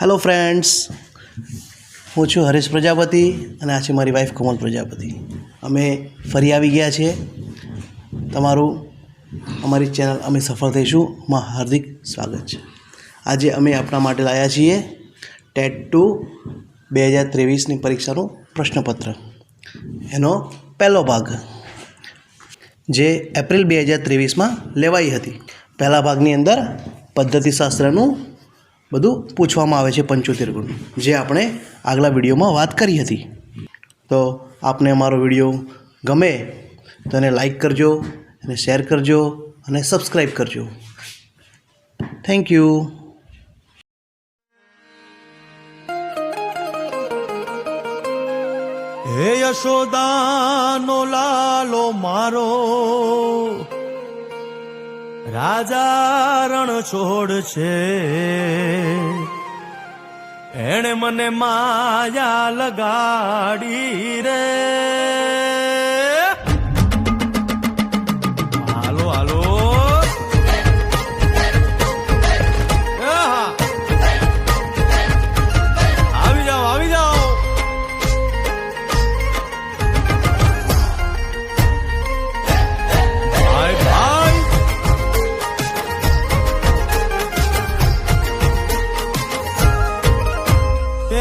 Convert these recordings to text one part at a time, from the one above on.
Hello friends હું છું હરીશ પ્રજાપતિ અને આ છે મારી વાઈફ કોમલ પ્રજાપતિ. અમે ફરી આવી ગયા છીએ. તમારું, અમારી ચેનલ અમે સફળ થઈશું. માં હાર્દિક સ્વાગત છે. આજે અમે આપણા માટે લાવ્યા છીએ ટેટ ટુ બે હજાર ત્રેવીસની પરીક્ષાનું પ્રશ્નપત્ર. એનો પહેલો ભાગ, જે એપ્રિલ બે હજાર ત્રેવીસમાં લેવાઈ હતી. પહેલા ભાગની અંદર પદ્ધતિશાસ્ત્રનું બધું પૂછવામાં આવે છે પંચોતેર ગુણ, જે આપણે આગલા વિડીયોમાં વાત કરી હતી. તો આપને અમારો વીડિયો ગમે તો એને લાઈક કરજો અને શેર કરજો અને સબસ્ક્રાઈબ કરજો. થેન્ક યુ હે યશોદાનો લાલો મારો રાજા રણ છોડ છે. એણે મને માયા લગાડી રે.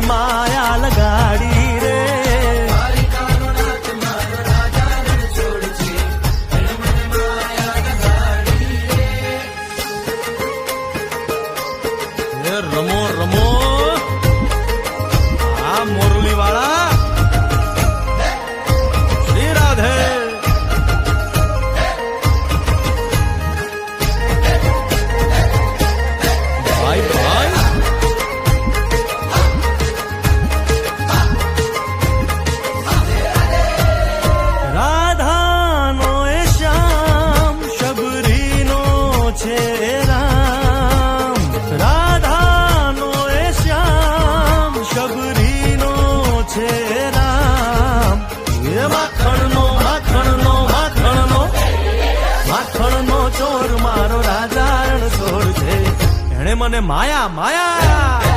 માયા લગાડી. મને માયા માયા.